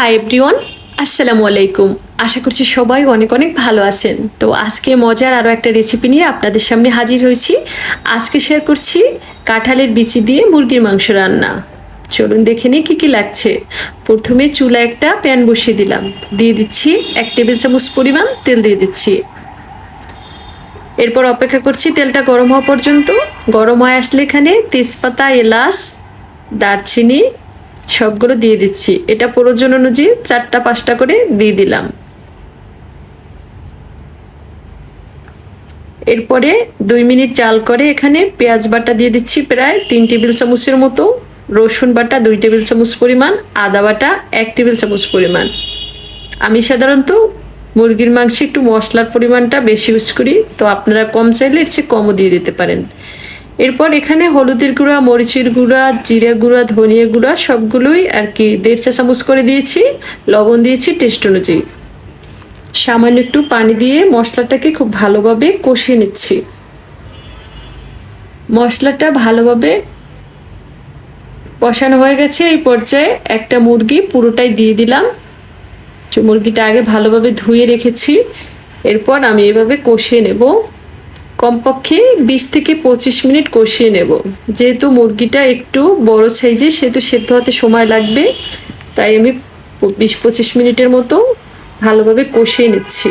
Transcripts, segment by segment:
Hi everyone আসসালামু আলাইকুম আশা করছি সবাই অনেক অনেক ভালো আছেন। তো আজকে মজার আরও একটা রেসিপি নিয়ে আপনাদের সামনে হাজির হয়েছি। আজকে শেয়ার করছি কাঁঠালের বিচি দিয়ে মুরগির মাংস রান্না। চলুন দেখে নিই কী কী লাগছে। প্রথমে চুলা একটা প্যান বসিয়ে দিলাম। দিয়ে দিচ্ছি এক টেবিল চামচ পরিমাণ তেল দিয়ে দিচ্ছি। এরপর অপেক্ষা করছি তেলটা গরম হওয়া পর্যন্ত। গরম হয়ে আসলে এখানে তেজপাতা, এলাচ, দারচিনি সবগুলো দিয়ে দিচ্ছি। এটা প্রয়োজন অনুযায়ী চারটা, পাঁচটা করে দিয়ে দিলাম। এরপরে দুই মিনিট চাল করে এখানে পেঁয়াজ বাটা দিয়ে দিচ্ছি প্রায় তিন টেবিল চামচের মতো, রসুন বাটা দুই টেবিল চামচ পরিমাণ, আদা বাটা এক টেবিল চামচ পরিমাণ। আমি সাধারণত মুরগির মাংসে একটু মশলার পরিমাণটা বেশি ইউজ করি, তো আপনারা কম চাইলে এর চেয়ে কমও দিয়ে দিতে পারেন। এরপর এখানে হলুদের গুঁড়া, মরিচের গুঁড়া, জিরে গুঁড়া, ধনিয়া গুঁড়া সবগুলোই আর কি দেড় চা চামচ করে দিয়েছি। লবণ দিয়েছি টেস্ট অনুযায়ী। সামান্য একটু পানি দিয়ে মশলাটাকে খুব ভালোভাবে কষিয়ে নিচ্ছি। মশলাটা ভালোভাবে কষানো হয়ে গেছে। এই পর্যায়ে একটা মুরগি পুরোটাই দিয়ে দিলাম। মুরগিটা আগে ভালোভাবে ধুয়ে রেখেছি। এরপর আমি এভাবে কষিয়ে নেব। কমপক্ষে বিশ থেকে পঁচিশ মিনিট কষিয়ে নেব। যেহেতু মুরগিটা একটু বড় সাইজের সেহেতু সেদ্ধ হতে সময় লাগবে। তাই আমি বিশ পঁচিশ মিনিটের মতো ভালোভাবে কষিয়ে নিচ্ছি।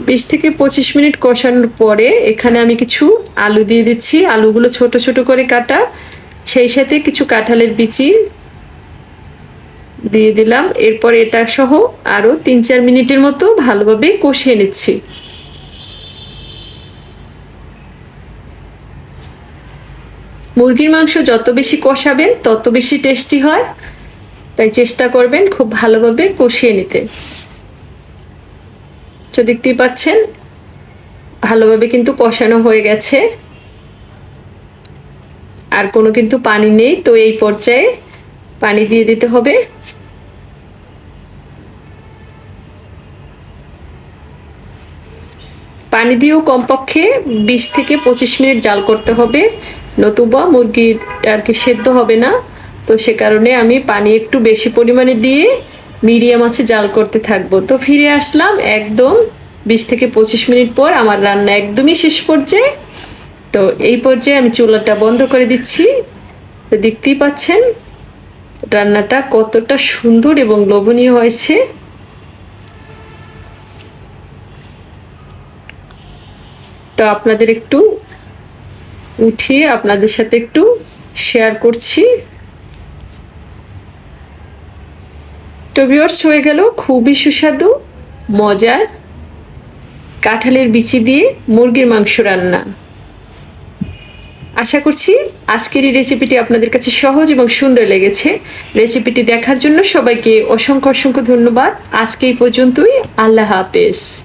বিশ থেকে পঁচিশ মিনিট কষানোর পরে এখানে আমি কিছু আলু দিয়ে দিচ্ছি। আলুগুলো ছোট ছোট করে কাটা। সেই সাথে কিছু কাঁঠালের বিচি দিয়ে দিলাম। এরপর এটা সহ আরও তিন চার মিনিটের মতো ভালোভাবে কষিয়ে নিচ্ছি। মুরগির মাংস যত বেশি কষাবেন, তত বেশি টেস্টি হয়। তাই চেষ্টা করবেন খুব ভালোভাবে কষিয়ে নিতে। তো দেখতেই পাচ্ছেন, ভালোভাবে কিন্তু কষানো হয়ে গেছে। আর কোনো কিন্তু পানি নেই, তো এই পর্যায়ে পানি দিয়ে দিতে হবে। পানি দিয়েও কমপক্ষে বিশ থেকে পঁচিশ মিনিট জাল করতে হবে। নতুবা মুরগিটা আর কি সেদ্ধ হবে না, তো সে কারণে আমি পানি একটু বেশি পরিমাণে দিয়ে মিডিয়াম আছে, জাল করতে থাকব। তো ফিরে আসলাম একদম বিশ থেকে পঁচিশ মিনিট পর, আমার রান্না একদমই শেষ পর্যায়ে। তো এই পর্যায়ে আমি চুলাটা বন্ধ করে দিচ্ছি। তো দেখতেই পাচ্ছেন, রান্নাটা কতটা সুন্দর এবং লোভনীয় হয়েছে। তো আপনাদের একটু উঠিয়ে আপনাদের সাথে একটু শেয়ার করছি। ভিওর্স হয়ে গেল। খুবই সুস্বাদু, মজার, কাঁঠালের বিচি দিয়ে মুরগির মাংস রান্না। আশা করছি আজকের এই রেসিপিটি আপনাদের কাছে সহজ এবং সুন্দর লেগেছে। রেসিপিটি দেখার জন্য সবাইকে অসংখ্য অসংখ্য ধন্যবাদ। আজকে এই পর্যন্তই। আল্লাহ হাফেজ।